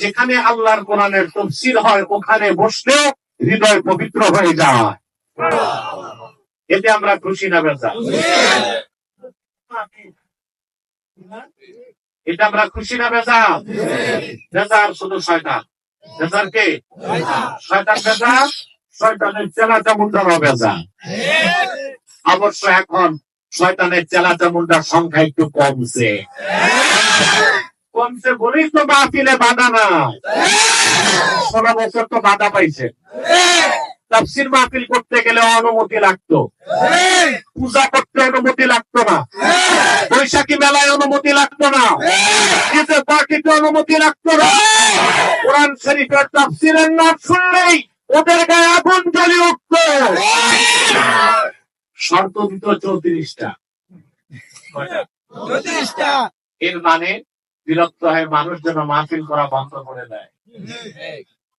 যেখানে আল্লাহর কোরআনের তফসির হয়, ওখানে বসলে হৃদয় পবিত্র হয়ে যায়। এতে আমরা খুশি না, বেজা? এটা আমরা খুশি না, বেজা? বেজার শুধু শয়তান। বেজার কে? শয়তান, বেজা? শয়তানের চেলা চামুন্ডারও বেজা। অবশ্য এখন শয়তানের চেলা চামুন্ডার সংখ্যা একটু কমছে। কমছে বলেই তো মাহফিলে বাধা না ষোলো বছর তো বাধা পাইছে। তাফসির মাহফিল করতে গেলে অনুমতি লাগতো। পূজা করতে অনুমতি লাগতো না। বৈশাখী মেলায় অনুমতি লাগতো না। ঈদে পার্টিতে অনুমতি লাগতো না। কোরআন শরীফের তাফসিরের নাম শুনলেই ওদের গায়ে আগুন জ্বলে উঠত। শর্ত দিত চৌত্রিশটা। এর মানে বিরক্ত হয়ে মানুষ যেন মাহফিল করা বন্ধ করে দেয়।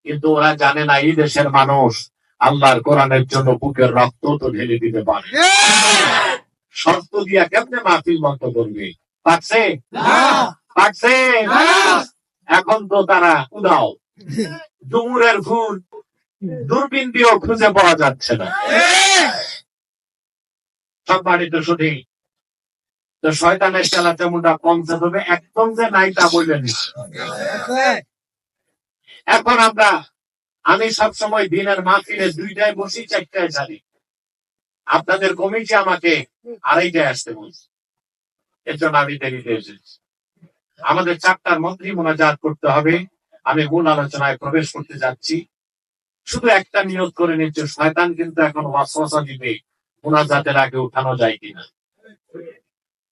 কিন্তু ওরা জানে না এই দেশের মানুষ আল্লাহর কোরআনের জন্য বুকের রক্ত তো ঢেলে দিতে পারে। শর্ত দিয়া কেমনে মাহফিল বন্ধ করবে? পারছে? পারছে? এখন তো তারা উদাও। ডুমুরের ফুল দূরবীন দিয়েও খুঁজে পাওয়া যাচ্ছে না। সম্মানিত সঠিক তো শয়তানের চালা তেমনটা কমছে তবে একদম যে নাই তা বললেন এখন আমরা, আমি সবসময় দিনের মাহফিলে দুইটায় বসি, চারটায় জানি আপনাদের কমিটি আমাকে আড়াইটায় আসতে বলছে। এর জন্য আমি দেরিতে এসেছি। আমাদের চারটার মন্ত্রী মোনাজাত করতে হবে। আমি মূল আলোচনায় প্রবেশ করতে যাচ্ছি। শুধু একটা নিয়োগ করে নিচ্ছে, শয়তান কিন্তু এখন ওয়াসওয়াসা দিবে। মোনাজাতের আগে উঠানো যায় কিনা।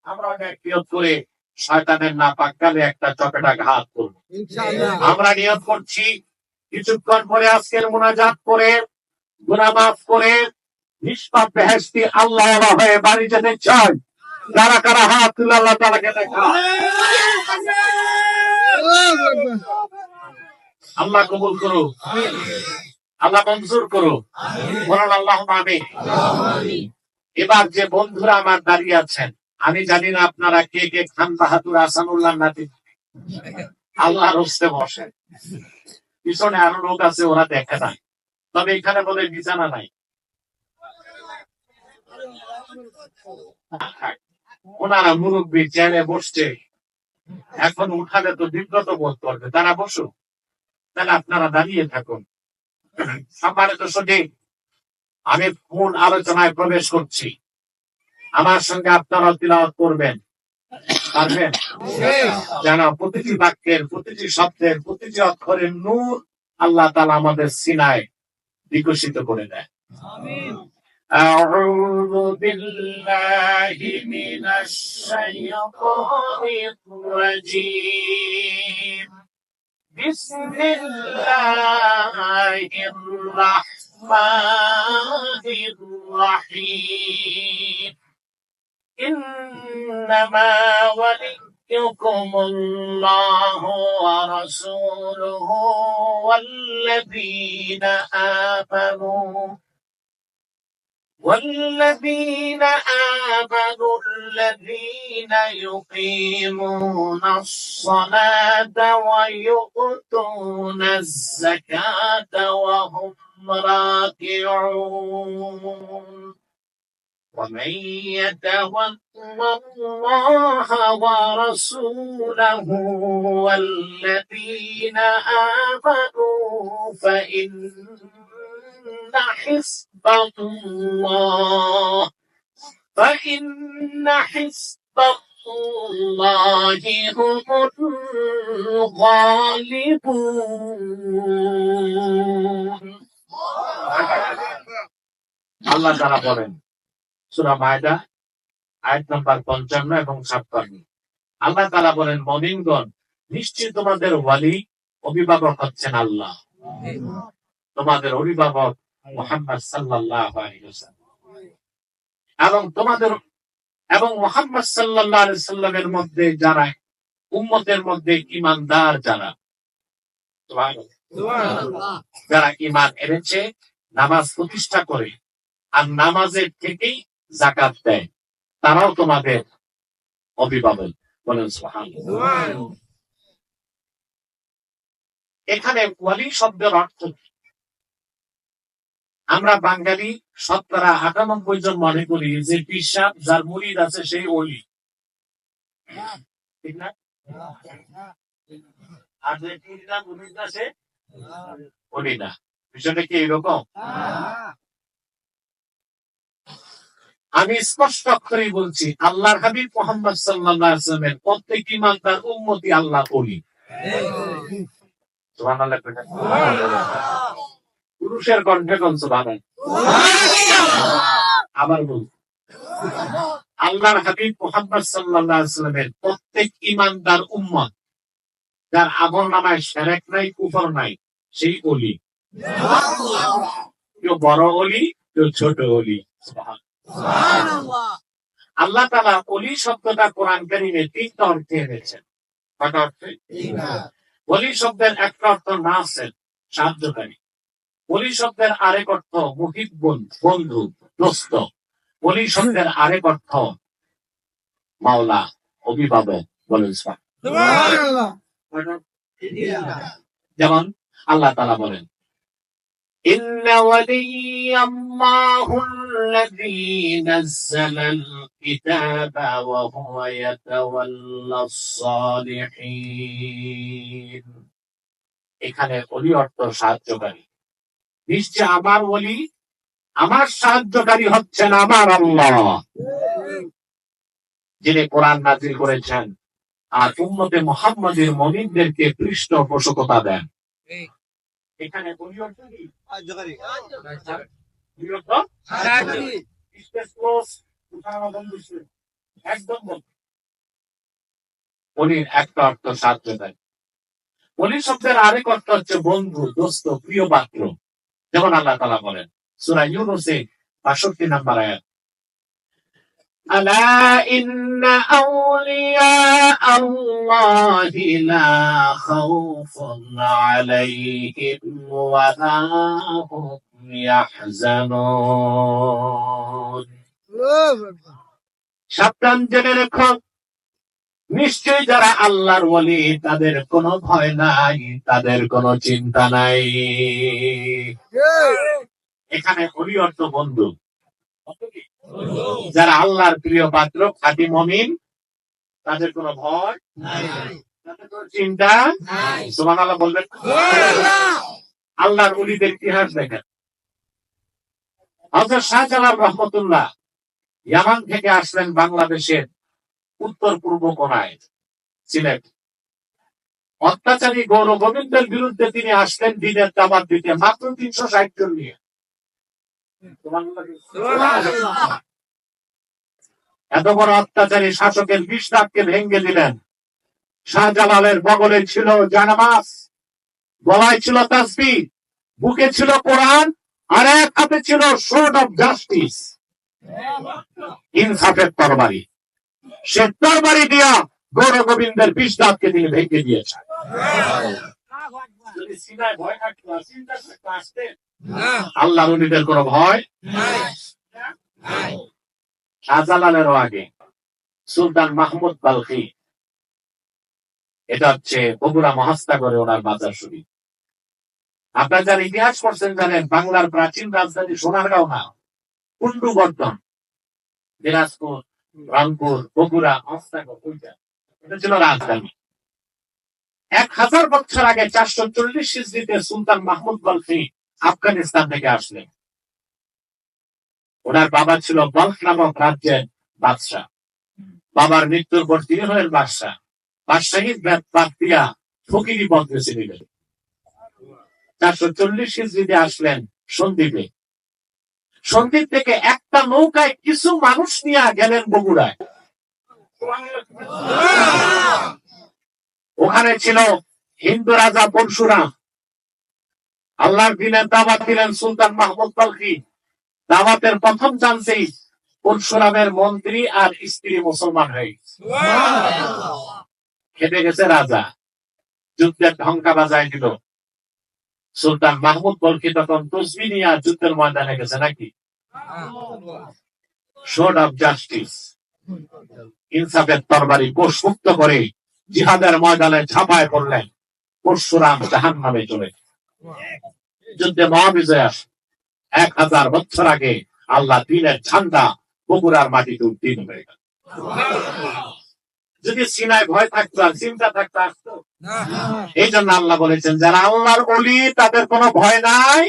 আমরা অনেক নিয়োগ করে শয়তানের না পাক্কালে একটা চপেটা ঘাত করব। আমরা নিয়োগ করছি কিছুক্ষণ পরে আজকের মোনাজাত করে গুনামাফ করে নিষ্পাপ বেহেস্তি আল্লাহ হয়ে বাড়ি যেতে চাই। কারা কারা হাত তুলে আল্লাহ তালাকে দেখা। আল্লাহ কবুল করো আল্লাহ মঞ্জুর করো বলুন আল্লাহ আমি এবার যে বন্ধুরা আমার দাঁড়িয়ে আছেন আমি জানি না আপনারা কে কে খান বাহাদুর আসানুল্লাহ নাতি। আল্লাহ রস্তে বসে। পিছনে আরও লোক আছে, ওরা দেখে না। তবে এখানে বলে বিছানা নাই। ওনারা মুরব্বী চেয়ারে বসছে। এখন উঠালে তো বিব্রত বোধ করবে। তারা বসো। তাহলে আপনারা দাঁড়িয়ে থাকুন। সম্মানিত সঠিক আমি মূল আলোচনায় প্রবেশ করছি? আমার সঙ্গে আপনারা তিলাওয়াত করবেন পারবেন যেন প্রতিটি বাক্যের প্রতিটি শব্দের প্রতিটি অক্ষরের নূর আল্লাহ তালা আমাদের সিনায় বিকশিত করে দেয় أعوذ بالله من الشيطان الرجيم بسم الله الرحمن الرحيم إنما وليكم الله ورسوله والذين آمنوا والذين آمنوا الذين يقيمون الصلاة ويؤتون الزكاة وهم راكعون. ومن يتول الله ورسوله والذين آمنوا فإن حزب الله فإن حزب الله هم الغالبون আল্লাহ তারা বলেন সুরা মায়দা আয়াত নাম্বার পঞ্চান্ন এবং ছাপ্পান্ন। আল্লাহ তারা বলেন মমিনগণ নিশ্চয় তোমাদের ওয়ালি অভিভাবক হচ্ছেন আল্লাহ। তোমাদের অভিভাবক মোহাম্মদ সাল্লাহ এবং তোমাদের এবং মোহাম্মদ সাল্লাহ সাল্লামের মধ্যে যারা উম্মতের মধ্যে ইমানদার যারা যারা ইমান এনেছে নামাজ প্রতিষ্ঠা করে আর নামাজের থেকেই জাকাত দেয়। তারাও তোমাদের অভিভাবক বলেন। এখানে ওয়ালি শব্দের অর্থ আমরা বাঙালি শতকরা আটানব্বই জন মনে করি যে পিসাব যার মুরিদ আছে সেই অলি ঠিক না? আর যে মুরিদ আছে অলি না বিষয়টা কি এরকম আমি স্পষ্ট করে বলছি, আল্লাহর হাবিব মোহাম্মদ ওয়াসাল্লামের প্রত্যেক ইমানদার উম্মতি আল্লাহ অলি সুবহানাল্লাহ কইটা। পুরুষের কণ্ঠে কোন সুবহানাল্লাহ আবার বল আল্লাহর হাবিব মোহাম্মদ ওয়াসাল্লামের প্রত্যেক ইমানদার উম্মত। যার আমল নামায় সেরেক নাই, কুফর নাই, সেই অলি কেউ বড় অলি কেউ ছোট অলি। আল্লাহ তালা অলি শব্দটা কোরআন কারিমে তিনটা অর্থে এনেছেন। কটা অর্থে? অলি শব্দের একটা অর্থ নাসের সাহায্যকারী অলি শব্দের আরেক অর্থ মুহিব্বন বন্ধু দোস্ত। অলি শব্দের আরেক অর্থ মাওলা অভিভাবক বলেন যেমন আল্লাহ তালা বলেন إن ولي الله الذي نزل الكتاب وهو يتولى الصالحين এখানে অলি অর্থ সাহায্যকারী নিশ্চয় আমার অলি আমার সাহায্যকারী হচ্ছেন আমার আল্লাহ যিনি কোরআন নাজিল করেছেন আর উম্মতে মোহাম্মদের মমিনদেরকে পৃষ্ঠপোষকতা দেন এখানে অলি অর্থ কি? অলি অর্থ Space close, উঠানো বন্ধ ছিল। একদম বন্ধ। অলির একটা অর্থ সাহায্য দেয় শব্দের আরেক অর্থ হচ্ছে বন্ধু দোস্ত প্রিয় পাত্র যেমন আল্লাহ তালা বলেন সুরা ইউনুসে বাষট্টি নাম্বার আয়াত। ألا إن أولياء الله لا خوف عليهم ولا هم يحزنون সাবধান জেনে রেখো নিশ্চয়ই যারা আল্লাহর বলি তাদের কোনো ভয় নাই তাদের কোনো চিন্তা নাই এখানে হলি অর্থ বন্ধু যারা আল্লাহর প্রিয় পাত্র খাঁটি মমিন তাদের কোনো ভয় চিন্তা সুমান আল্লাহ বলবেন। আল্লাহর উলিদের ইতিহাস দেখেন। হজরত শাহজালাল রহমতুল্লাহ ইয়ামান থেকে আসলেন বাংলাদেশের উত্তর পূর্ব কোনায় সিলেট। অত্যাচারী গৌর গোবিন্দের বিরুদ্ধে তিনি আসলেন দিনের দাবার দিতে মাত্র তিনশো ষাট জন নিয়ে। এত বড় অত্যাচারী শাসকের বিষ দাগকে ভেঙে দিলেন। শাহজালালের বগলে ছিল জানামাস গলায় ছিল তাসবি বুকে ছিল কোরআন, আর এক হাতে ছিল শোর্ড অফ জাস্টিস ইনসাফের তরবারি। সে তরবারি দিয়া গৌর গোবিন্দের বিষ তিনি ভেঙে দিয়েছেন। যদি সিনায় ভয় থাকতো চিন্তা থাকতো আসতে আল্লাহ রুলিদের কোনো ভয়? শাহজালালেরও আগে। সুলতান মাহমুদ বালখি। এটা হচ্ছে বগুড়া মহাস্তাগরে ওনার শরীফ আপনার যারা ইতিহাস করছেন জানেন বাংলার প্রাচীন রাজধানী সোনারগাঁও না কুন্ডু বর্ধন দিনাজপুর রংপুর বগুড়া মহাস্তাগর ওইটা। এটা ছিল রাজধানী। এক হাজার বছর আগে চারশো চল্লিশ হিজড়িতে সুলতান মাহমুদ বালখি আফগানিস্তান থেকে আসলেন। ওনার বাবা ছিল বলখ নামক রাজ্যের বাদশাহ। বাবার মৃত্যুর পর তিনি হলেন বাদশাহ। বাদশাহী বাদ ফকিরি চারশো চল্লিশ হিজড়িতে আসলেন সন্দীপে সন্দীপ থেকে একটা নৌকায় কিছু মানুষ নিয়ে গেলেন বগুড়ায়। ওখানে ছিল হিন্দু রাজা পরশুরাম আল্লাহর দিনের দাওয়াত দিলেন সুলতান মাহমুদ পালকি দাওয়াতের প্রথম চান্সেই পরশুরামের মন্ত্রী আর স্ত্রী মুসলমান হয়ে খেপে গেছে রাজা। যুদ্ধের ঢঙ্কা বাজায় দিল। সুলতান মাহমুদ বলকি তখন তসবি নিয়ে যুদ্ধের ময়দানে গেছে নাকি? শোড অফ জাস্টিস ইনসাফের তরবারি কোষ মুক্ত করে জিহাদের ময়দানে ঝাঁপায় পড়লেন। পরশুরাম জাহান নামে চলে যুদ্ধে মহাবিজয় এক হাজার বছর আগে আল্লাহ দিনের ঝান্ডা বগুড়ার মাটিতে উত্তীর্ণ হয়ে গেল। যদি সিনায় ভয় থাকতো আর চিন্তা থাকতো, আসতো। এই জন্য আল্লাহ বলেছেন, যারা আল্লাহর অলি তাদের কোনো ভয় নাই,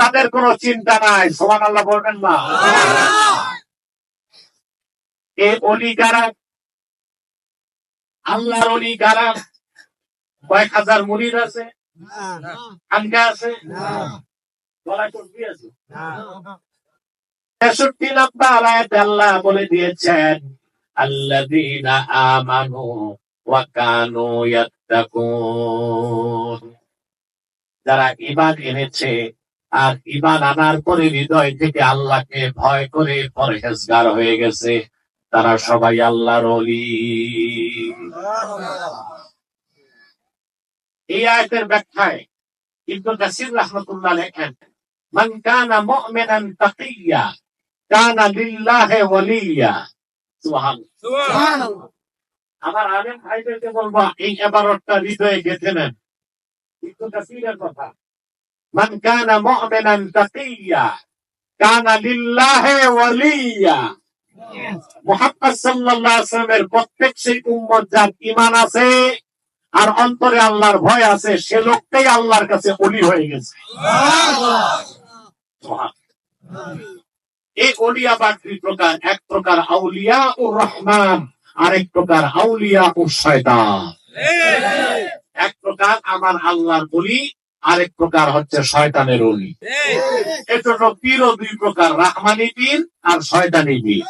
তাদের কোনো চিন্তা নাই। সমান আল্লাহ বলবেন না। এই অলি কারা আল্লাহর অলি কারা? কয়েক হাজার মুরিদ আছে? আনকা আছে? তেষট্টি নম্বর আয়াতে আল্লাহ বলে দিয়েছেন যারা ঈমান এনেছে আর ঈমান আনার পরে হৃদয় থেকে আল্লাহকে ভয় করে পরহেজগার হয়ে গেছে। তারা সবাই আল্লাহর ওলি। এই আয়াতের ব্যাখ্যায় ইবনু কাসির রাহমাতুল্লাহ লেখেন মান কানা মুমিনান তাকিয়া কানা লিল্লাহি ওয়ালিয়া। সুবহানাল্লাহ। আমার আলেম ভাইদেরকে বলব এই এবারটা হৃদয়ে গেঁথে নেন। ইবনু কাসিরের কথা মান কানা মুমিনান তাকিয়া কানা লিল্লাহি ওয়ালিয়া। মুহাম্মদ ওয়াসাল্লামের প্রত্যেক সেই উম্মত যার ঈমান আছে আর অন্তরে আল্লাহর ভয় আছে, সে লোকটাই আল্লাহর কাছে অলি হয়ে গেছে। এই অলিয়া বা দুই প্রকার এক প্রকার আউলিয়া ও রহমান, আরেক প্রকার আউলিয়া ও শয়তান। এক প্রকার আমার আল্লাহর অলি আরেক প্রকার হচ্ছে শয়তানের অলি। এজন্য পীরও দুই প্রকার রাহমানি পীর আর শয়তানি পীর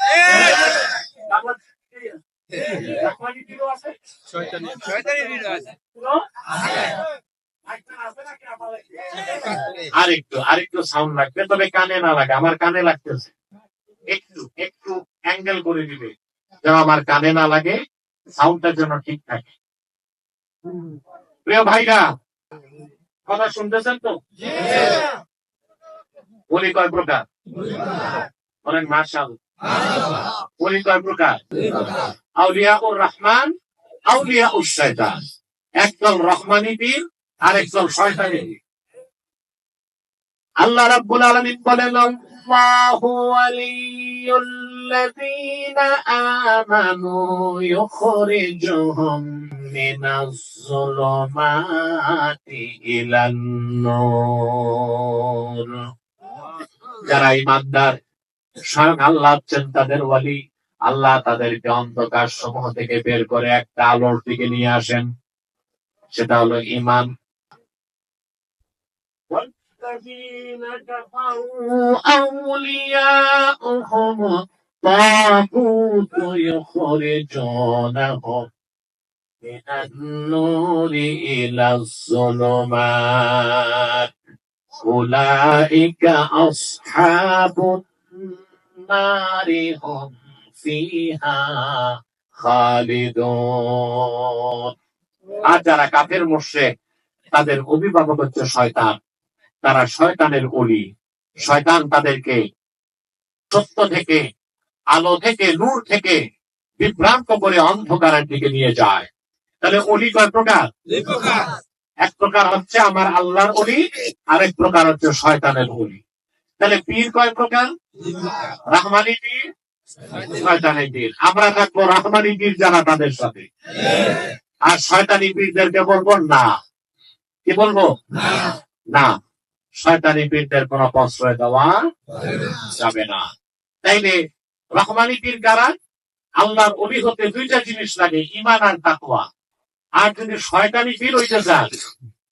আরেকটু আরেকটু সাউন্ড লাগবে তবে কানে না লাগে আমার কানে লাগতেছে। একটু একটু অ্যাঙ্গেল করে দিবে যেন আমার কানে না লাগে সাউন্ডটার জন্য ঠিক থাকে। প্রিয় ভাইরা কথা শুনতেছেন তো? বলি কয় প্রকার? বলেন মার্শাল বলি কয় প্রকার? আউলিয়া উর রহমান আউলিয়া উর শয়তান একদল রহমানি পীর আর একদল শয়তানি আল্লাহ রাব্বুল আলামিন বলেন আল্লাহু ওয়ালিয়ুল্লাযীনা আমানু ইউখরিজুহুম। মিনাজ যুলুমাতি ইলান নূর যারা ইমানদার স্বয়ং আল্লাহ হচ্ছেন তাদের ওয়ালি আল্লাহ তাদেরকে অন্ধকার সমূহ থেকে বের করে একটা আলোর দিকে নিয়ে আসেন সেটা হলো ইমান والذين كفروا أولياؤهم الطاغوت يخرجونهم من النور إلى الظلمات أولئك أصحاب النار هم فيها خالدون আর যারা কাফের মোর্শেক তাদের অভিভাবক হচ্ছে শয়তান তারা শয়তানের অলি শয়তান তাদেরকে সত্য থেকে আলো থেকে নূর থেকে বিভ্রান্ত করে অন্ধকারের দিকে নিয়ে যায় তাহলে অলি কয় প্রকার? এক প্রকার হচ্ছে আমার আল্লাহর অলি আরেক প্রকার হচ্ছে শয়তানের অলি। তাহলে পীর কয় প্রকার? রাহমানি পীর শয়তানি পীর। আমরা থাকব রাহমানি পীর যারা তাদের সাথে। আর শয়তানি পীরদেরকে বলব না। কি বলব? না। শয়তানি পীরদের কোনো প্রশ্রয় দেওয়া যাবে না। তাইলে রহমানি পীর কারা? আল্লাহর অলি হতে দুইটা জিনিস লাগে ইমান আর তাকওয়া। আর যদি শয়তানি পীর হইতে চান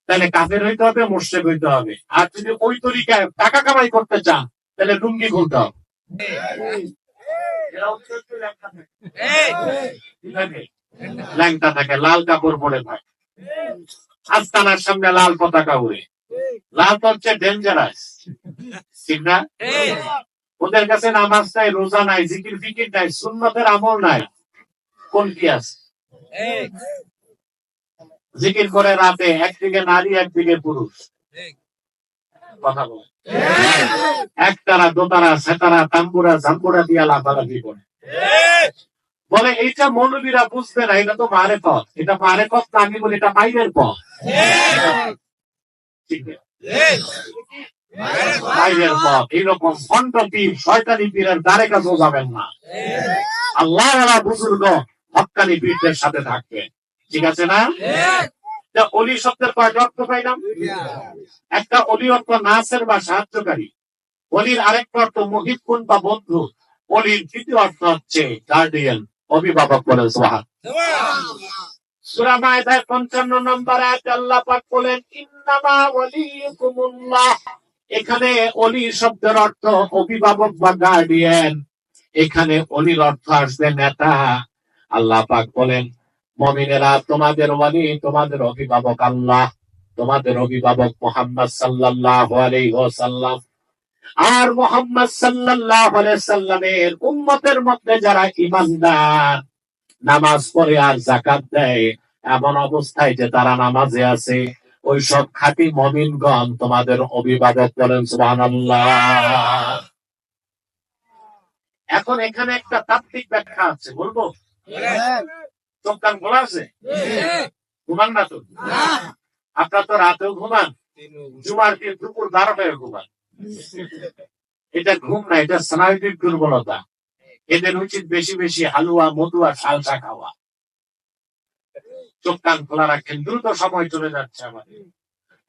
তাহলে কাফের হইতে হবে মোর্শেক হইতে হবে। আর যদি ওই তরিকায় টাকা কামাই করতে চান, তাহলে লুঙ্গি খুলতে হবে? ল্যাংটা থাকে, লাল কাপড় পরে থাকে। আস্তানার সামনে লাল পতাকা উড়ে। লাল তো হচ্ছে ডেঞ্জারাস ঠিক না? ওদের কাছে নামাজ নাই, রোজা নাই, জিকির ফিকির নাই, সুন্নতের আমল নাই। কোন কি আছে? জিকির করে রাতে একদিকে নারী একদিকে পুরুষ। কথা বলে। একতারা দোতারা সেতারা তাম্বুরা জাম্বুরা দিয়া লাফালাফি করে বলে এইটা মৌলবীরা বুঝবে না এটা তো মারে পথ এটা মারে পথ না আমি বলি এটা মাইনের পথ? মাইনের পথ এইরকম ভণ্ড পীর শয়তানি পীরের দ্বারে কাছেও যাবেন না। আল্লাহ বুজুর্গ হকানি পীরদের সাথে থাকবে ঠিক আছে না? অলি শব্দের কয়টা অর্থ পাইলাম? একটা অলি অর্থ নাসের বা সাহায্যকারী। অলির আরেকটা অর্থ মহিবকুন বা বন্ধু। অলির তৃতীয় অর্থ হচ্ছে গার্ডিয়ান অভিভাবক বলে সোহাগ। সূরা মায়দায় 55 নম্বর আয়াত আল্লাহ পাক বলেন ইন্নামা ওয়ালিয়ুকুমুল্লাহ এখানে অলি শব্দের অর্থ অভিভাবক বা গার্ডিয়ান এখানে অলির অর্থ আসবে নেতা। আল্লাহ পাক বলেন মমিনেরা, তোমাদের ওয়ালি, তোমাদের অভিভাবক আল্লাহ, তোমাদের অভিভাবক মোহাম্মদ সাল্লাল্লাহু আলাইহি ওয়াসাল্লাম। আর মোহাম্মদ আলাইহি সাল্লামের উম্মতের মধ্যে যারা ঈমানদার, নামাজ পড়ে আর জাকাত দেয়, এমন অবস্থায় যে তারা নামাজে আছে, ওই সব খাঁটি মমিনগণ তোমাদের অভিভাবক বলেন, সুবহানাল্লাহ। এখন এখানে একটা তাত্ত্বিক ব্যাখ্যা আছে, বলব? চোখ কান খোলা আছে ঘুমান না তো আপনার তো রাতেও ঘুমান জুমার দিন দুপুর বারোটায় ঘুমান এটা ঘুম না এটা স্নায়ুবিক দুর্বলতা এদের উচিত বেশি বেশি হালুয়া মধু আর সালসা খাওয়া চোখ কান খোলা রাখেন দ্রুত সময় চলে যাচ্ছে আমাদের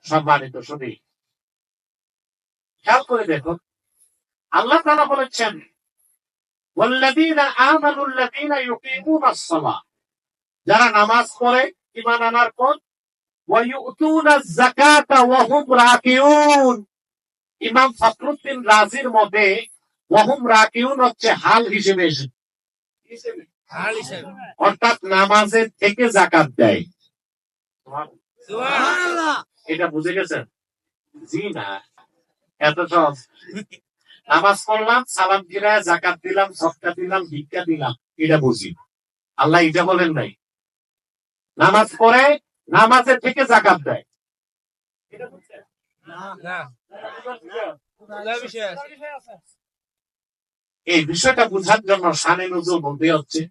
সম্মানিত শুধু খেয়াল করে দেখুন আল্লাহ তারা বলেছেন والذين آمنوا الذين يقيمون الصلاة যারা নামাজ পড়ে ইমান আনার পর রাজির রাকিউন হচ্ছে হাল অর্থাৎ নামাজের থেকে জাকাত দেয়। এটা বুঝে গেছেন? এত নামাজ পড়লাম সালাম দিলাম জাকাত দিলাম সবটা দিলাম ভিক্ষা দিলাম এটা বুঝি। আল্লাহ এটা বলেন নাই। নামাজ পড়ে নামাজের থেকে জাকাত দেয়। এই বিষয়টা বোঝার জন্য শানে নজরুল বলতে হচ্ছে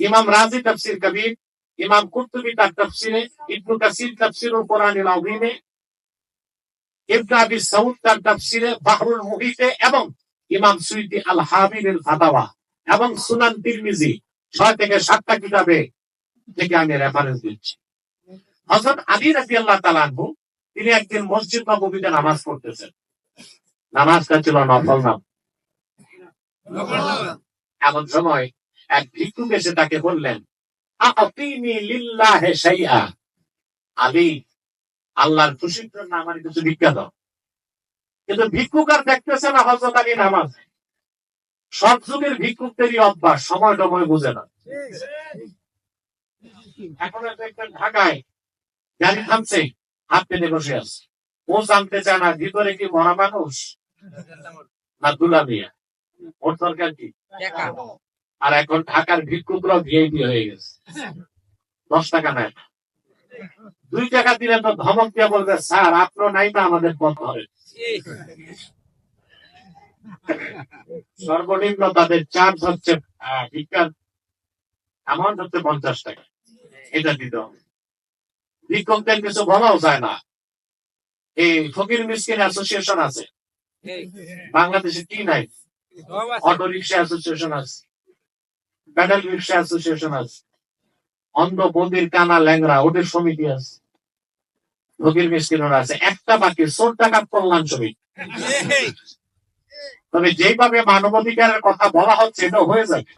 ইমাম রাজি তাফসির কবির ইমাম কুর্তুবি তার তাফসিরে ইবনু কাসির তাফসিরুল কোরআনিল আযীমে ইবনে আবি সাউদ তার তাফসিরে বাহরুল মুহিতে এবং ইমাম সুইদি আল হাবিল ফাতাওয়া এবং সুনান তিরমিজি ছয় থেকে সাতটা কিতাবে থেকে আমি রেফারেন্স দিচ্ছি। হযরত আলী রাদিয়াল্লাহু তাআলা আনহু, তিনি একদিন মসজিদ নববীতে নামাজ পড়তেছেন। নামাজটা ছিল? নফল নাম এমন সময় এক ভিক্ষুক এসে তাকে বললেন আলী, আল্লাহর খুশির জন্য আমার কিছু ভিক্ষা দাও। কিন্তু ভিক্ষুক আর দেখতেছে না হজরত আলী নামাজ। সব যুগের ভিক্ষুকদেরই অভ্যাস সময় টময় বুঝে না। এখন দেখবেন ঢাকায় গাড়ি থামছে হাত টেনে বসে আছে। ও জানতে চায় না ভিতরে কি মরা মানুষ না দুলা মিয়া? ওর দরকার কি? আর এখন ঢাকার ভিক্ষুকরা ভিআইপি হয়ে গেছে। দশ টাকা নেয় দুই টাকা দিলে তো ধমক দিয়ে বলবে স্যার আপনার নাই না আমাদের পথ ধরে। সর্বনিম্ন তাদের চার্জ হচ্ছে ভিক্ষার অ্যামাউন্ট হচ্ছে পঞ্চাশ টাকা। এটা দিতে হবে। ভিক্ষকদের কিছু বলাও যায় না। এই ফকির মিসকিন অ্যাসোসিয়েশন আছে। বাংলাদেশে কি নাই? অটো রিক্সা অ্যাসোসিয়েশন আছে। প্যাডেল রিক্সা অ্যাসোসিয়েশন আছে। অন্ধ বন্দির কানা ল্যাংরা ওদের সমিতি আছে। ফকির মিসকিনরা আছে। একটা বাকি সোর টাকা কল্যাণ সমিতি। তবে যেভাবে মানবাধিকারের কথা বলা হচ্ছে এটা হয়ে যাবে।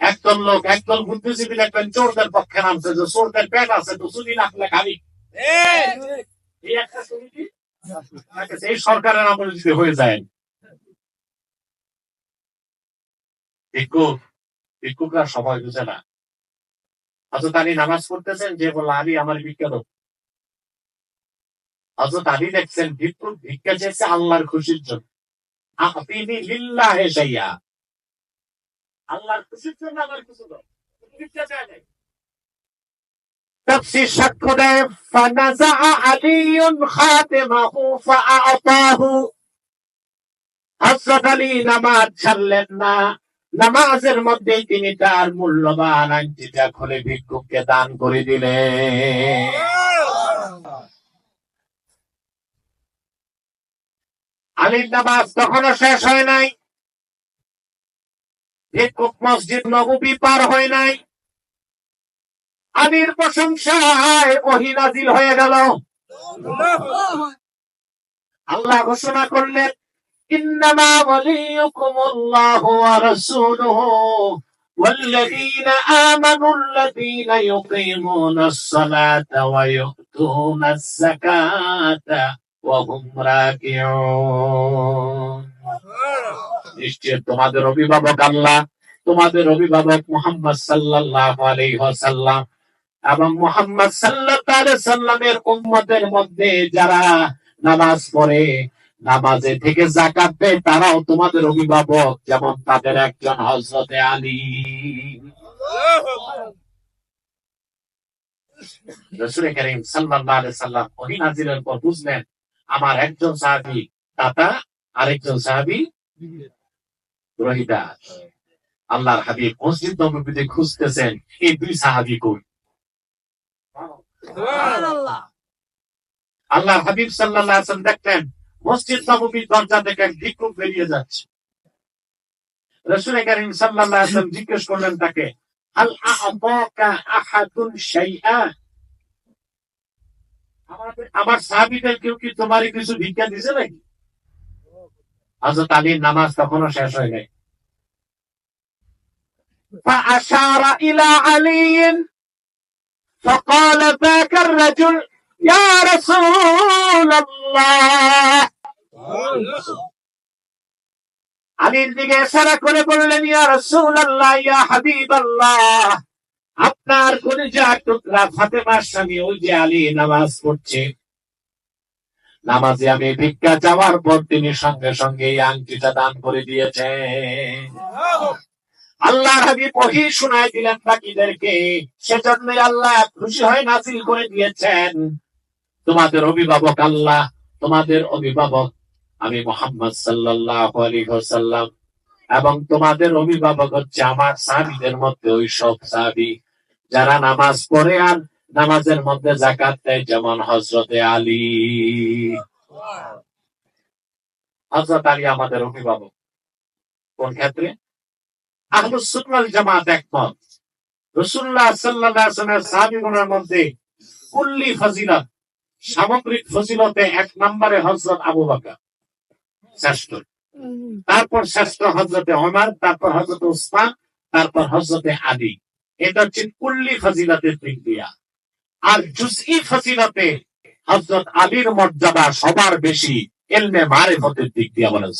একদল লোক একদল বুদ্ধিজীবী দেখবেন চোরদের পক্ষে নামছে। যে চোরদের পেট আছে তো চুরি রাখলে খাবি। এই! একটা সমিতি এই সরকারের আমলে যদি হয়ে যায়। ভিক্ষুক ভিক্ষুকরা সময় বুঝে না। হজরত আলী নামাজ পড়তেছেন যে বলল আলী আমার দাও। হজরত আলী দেখছেন ভিক্ষুক ভিক্ষা চেয়েছে আল্লাহর খুশির জন্য। আপনি লিল্লাহে আল্লাহর খুশির জন্য আমার কিছু দাও ভিক্ষা চায় নাই تفسير شك فنزع علي خاتمه فأعطاه হজরত আলী নামাজ ছাড়লেন না নামাজের মধ্যে তিনি তার মূল্যবান আংটিটা খুলে ভিক্ষুককে দান করে দিলেন আলীর নামাজ তখনও শেষ হয় নাই ভিক্ষুক মসজিদ নবী পার হয় নাই আলীর প্রশংসায় ওহিনাজিল হয়ে গেল আল্লাহ ঘোষণা করলেন ইন্নামা ওয়ালিয়ুকুমুল্লাহু ওয়া রাসূলুহু والذين آمنوا الذين يقيمون الصلاة ويؤتون الزكاة وهم راكعون নিশ্চয় তোমাদের অভিভাবক আল্লাহ, তোমাদের অভিভাবক মোহাম্মদ সাল্লাল্লাহু আলাইহি ওয়াসাল্লাম এবং মোহাম্মদ আলাইহি সাল্লামের উম্মতের মধ্যে যারা নামাজ পড়ে, নামাজে থেকে জাকাত দেয়, তারাও তোমাদের অভিভাবক, যেমন তাদের একজন হজরতে আলী। রসুল করিম সাল্লাম ওহী পর বুঝলেন, আমার একজন সাহাবী, তাতা আরেকজন সাহাবী রহিদা। আল্লাহর হাবিব মসজিদ নববীতে খুঁজতেছেন এই দুই সাহাবী কই? আল্লাহর হাবিব সাল্লাল্লাহু আলাইহি দেখলেন মসজিদ নববীর দরজা থেকে এক ভিক্ষুক বেরিয়ে যাচ্ছে। রাসূল করিম সাল্লাল্লাহু আলাইহি জিজ্ঞেস করলেন তাকে হাল আ'তাকা আহাদুন শাইআ? আমাদের- আমার সাহাবীদের কেউ কি তোমার কিছু ভিক্ষা দিছে নাকি? হযরত আলীর নামাজ তখনও শেষ হয় নাই فأشار إلى علي فقال ذاك الرجل يا رسول الله আলীর দিকে ইশারা করে বললেন ইয়া রাসূলুল্লাহ ইয়া হাবিবাল্লাহ আপনার কলিজা টুকরা ফাতেমার স্বামী ওই যে আলী নামাজ পড়ছে নামাজে আমি ভিক্ষা চাওয়ার পর তিনি সঙ্গে সঙ্গে এই আংটিটা দান করে দিয়েছেন। আল্লাহ হাবিব ওহি শোনায় দিলেন বাকিদেরকে, সেজন্য আল্লাহ খুশি হয়ে নাজিল করে দিয়েছেন। তোমাদের অভিভাবক আল্লাহ, তোমাদের অভিভাবক আমি মোহাম্মদ সাল্লাল্লাহু আলাইহি ওয়াসাল্লাম, এবং তোমাদের অভিভাবক হচ্ছে আমার সাহাবীদের মধ্যে ওই সব সাহাবী, যারা নামাজ পড়ে আর নামাজের মধ্যে জাকাত দেয়, যেমন হযরতে আলী। হযরত আলী আমাদের অভিভাবক। কোন ক্ষেত্রে? আহলুস সুন্নাহ জামাত একমত। ওয়াসাল্লামের সাহাবীগণের মধ্যে কুল্লি ফজিলত, সামগ্রিক ফজিলতে এক নম্বরে হযরত আবু বকর, শ্রেষ্ঠ। তারপর শ্রেষ্ঠ হযরতে ওমর, তারপর হযরত উসমান, তারপর হযরতে আলী। এটা হচ্ছে কুল্লি ফজিলতের দিক দিয়া আর জুজই ফজিলতে হযরত আলীর মর্যাদা সবার বেশি। এলমে মারিফতের দিক দিয়ে বলেন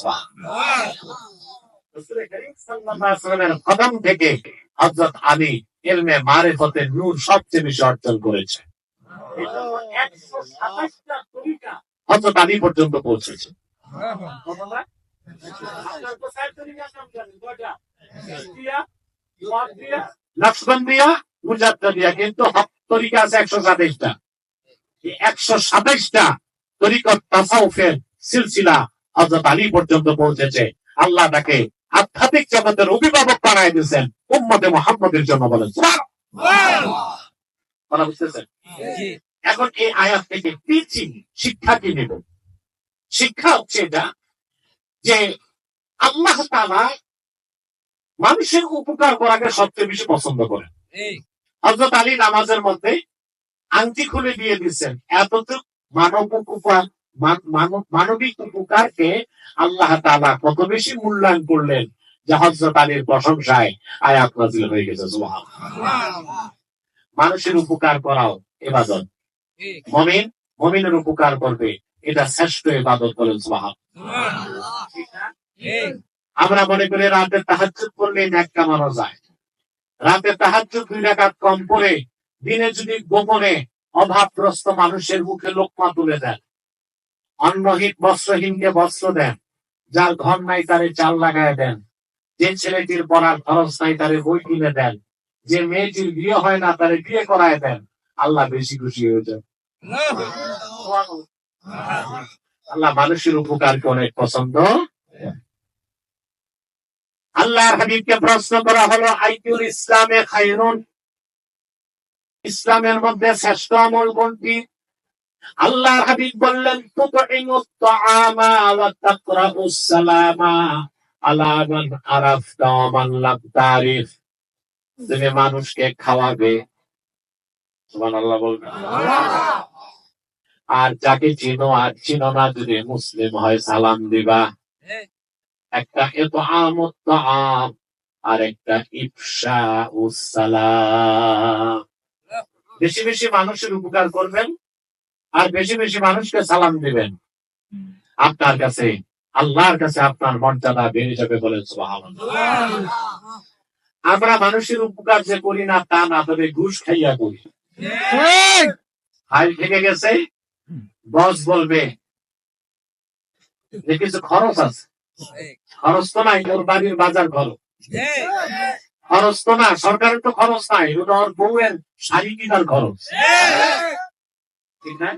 কদম থেকে হযরত আলী ইলমে মারিফতের নূর সবচেয়ে বেশি অর্জন করেছে। হযরত আলী পর্যন্ত পৌঁছেছে। নকশবন্দিয়া মুজাদ্দিয়া কিন্তু হক তরিকা আছে একশো সাতাইশটা। একশো সাতাইশটা তরিকত তাসাউফের সিলসিলা হযরত আলী পর্যন্ত পৌঁছেছে। আল্লাহ তাকে আধ্যাত্মিক জগতের অভিভাবক বানায় দিয়েছেন। উম্মতে মোহাম্মদের জন্য বলেন। বুঝতেছেন? এখন এই আয়াত থেকে টিচিং শিক্ষা কি নেব? শিক্ষা হচ্ছে এটা যে আল্লাহ তাআলা মানুষের উপকার করাকে সবচেয়ে বেশি পছন্দ করেন। হজরত আলী নামাজের মধ্যে আংটি খুলে দিয়ে দিচ্ছেন এতটুক মানব উপকার মান- মানব- মানবিক উপকারকে আল্লাহ তাআলা কত বেশি মূল্যায়ন করলেন যে হজরত আলীর প্রশংসায় আয়াত নাজিল হয়ে গেছে। মানুষের উপকার করাও এবাদত। মমিন মমিনের উপকার করবে এটা শ্রেষ্ঠ এবাদত বলেন সুবহানাল্লাহ। আমরা মনে করি রাতে তাহাজ্জুদ করলে ন্যাক কামানো যায়। রাতে তাহাজ্জুদ দুই রাকাত কম করে দিনে যদি গোপনে অভাবগ্রস্ত মানুষের মুখে লোকমা তুলে দেন। অন্নহীন বস্ত্রহীনকে বস্ত্র দেন যার ঘর নাই তারে চাল লাগায় দেন। যে ছেলেটির পড়ার খরচ নাই তারে বই কিনে দেন। যে মেয়েটির বিয়ে হয় না তারে বিয়ে করায় দেন। আল্লাহ বেশি খুশি হয়ে যান। আল্লাহ মানুষের উপকারকে অনেক পছন্দ। আল্লাহর হাবিবকে প্রশ্ন করা হলো আইকুল ইসলামে খাইরুন ইসলামের মধ্যে শ্রেষ্ঠ আমল কোনটি? আল্লাহর হাবিব বললেন তুতইমুত তাআমা ওয়া তাকরাউস সালামা আলা মান আরাফতা মান লাম তারিফ তুমি মানুষকে খাওয়াবে। সুবহানাল্লাহ বলবেন আর যাকে চিনো আর চিনো না, যদি মুসলিম হয় সালাম দিবা। একটা এত আমত তাআম আর একটা ইফশা সালাম বেশি বেশি মানুষের উপকার করবেন আর বেশি বেশি মানুষকে সালাম দিবেন। আপনার কাছে আল্লাহর কাছে আপনার মর্যাদা বেড়ে যাবে বলে। আমরা মানুষের উপকার যে করি না তা না তবে ঘুষ খাইয়া করি। ফাইল থেকে গেছে বস বলবে যে কিছু খরচ আছে খরচ তো নাই ওর বাড়ির বাজার খরচ খরচ তো না সরকারের তো খরচ নাই ওটা ওর বউয়ের শাড়ি কিনার খরচ। ঠিক না?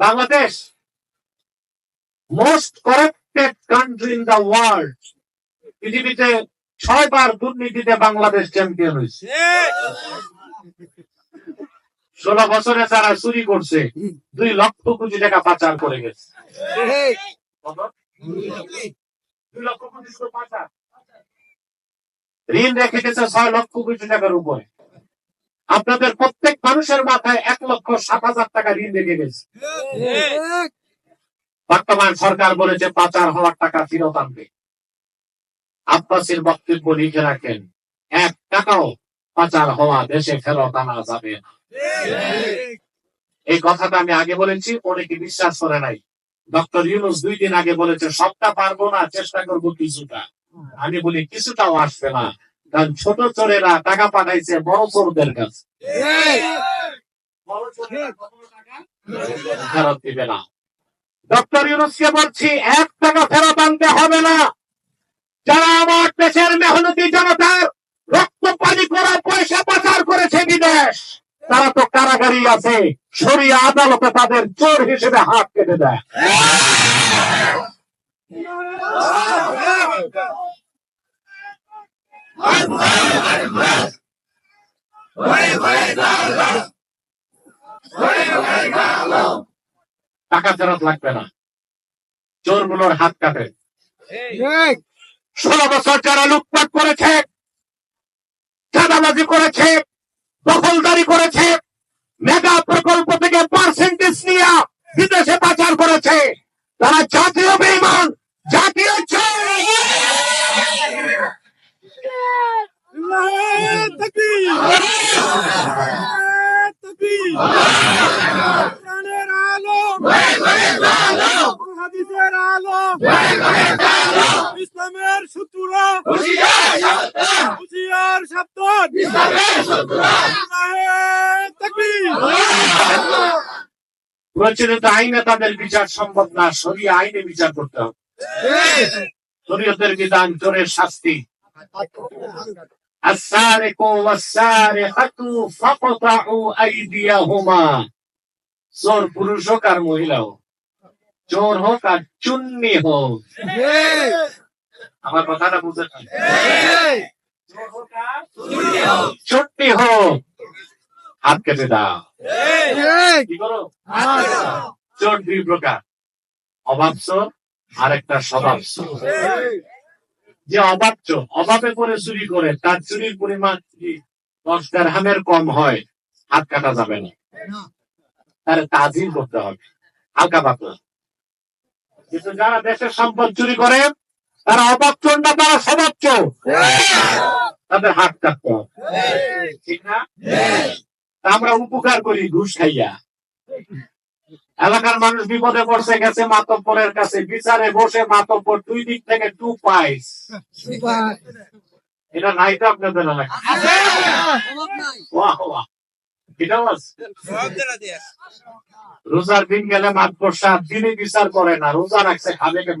Bangladesh most corrupted country in the world পৃথিবীতে ছয়বার দুর্নীতিতে বাংলাদেশ চ্যাম্পিয়ন হয়েছে। ষোলো বছরে যারা চুরি করছে দুই লক্ষ কোটি টাকা পাচার করে গেছে। কত? দুই লক্ষ কোটি টাকা ঋণ রেখে গেছে ছয় লক্ষ কোটি টাকার উপরে। আপনাদের প্রত্যেক মানুষের মাথায় এক লক্ষ সাত হাজার টাকা ঋণ রেখে গেছে। বর্তমান সরকার বলেছে পাচার হওয়ার টাকা ফেরত আনবে। আব্বাসের বক্তব্য লিখে রাখেন এক টাকাও পাচার হওয়া দেশে ফেরত আনা যাবে না। এই কথাটা আমি আগে বলেছি অনেকে বিশ্বাস করে নাই। ডক্টর ইউনুস দুই দিন আগে বলেছে, সবটা পারব না, চেষ্টা করব কিছুটা। আমি বলি, কিছুটাও আসবে না। কারণ ছোট চোরেরা টাকা পাঠাইছে বড় চোরদের কাছে। ফেরত দিবে না। ডক্টর ইউনুসকে বলছি, এক টাকা ফেরত আনতে হবে না। যারা আমার দেশের মেহনতি জনতার তারা তো কারাগারি আছে। সরিয়ে আদালতে তাদের চোর হিসেবে হাত কেটে দেয়। টাকা ফেরত লাগবে না। চোরগুলোর হাত কাটে। ষোলো বছর যারা লুটপাট করেছে চাঁদাবাজি করেছে দখলদারি করেছে মেগা প্রকল্প থেকে পার্সেন্টেজ নিয়ে বিদেশে পাচার করেছে। তারা জাতীয় বেমান জাতীয় ইসলামের শত্রুরা হুশিয়ার সাবধান প্রচলিত আইনে তাদের বিচার সম্ভব না সরিয়ে আইনে বিচার করতে হবে শরীয়তের বিধান চোরের শাস্তি السارق والسارقة فقطعوا أيديهما চোর পুরুষ হোক আর মহিলা হোক চোর হোক আর চুন্নি হোক আমার কথাটা বুঝে চোর হোক। হাত কেটে দাও। কি করো? চোর দুই প্রকার। অভাব চোর আর একটা স্বভাব চোর যে অভাব চোর অভাবে করে চুরি করে তার চুরির পরিমাণ দশ দেড়হামের কম হয় হাত কাটা যাবে না। তার তাজিল করতে হবে। হালকা পাতলা। কিন্তু যারা দেশের সম্পদ চুরি করে তারা চোর না, তারা স্বভাব তাদের হাত কাটতে ঠিক না? আমরা উপকার করি ঘুষ খাইয়া। এলাকার মানুষ বিপদে পড়ছে, গেছে মাতব্বরের কাছে। বিচারে বসে মাতব্বর দুই দিক থেকে টু পাইস। এটা নাই তো আপনাদের রোজার দিন গেলে মাতব্বর সাত দিনে বিচার করে না, রোজা রাখছে, খাবে কেন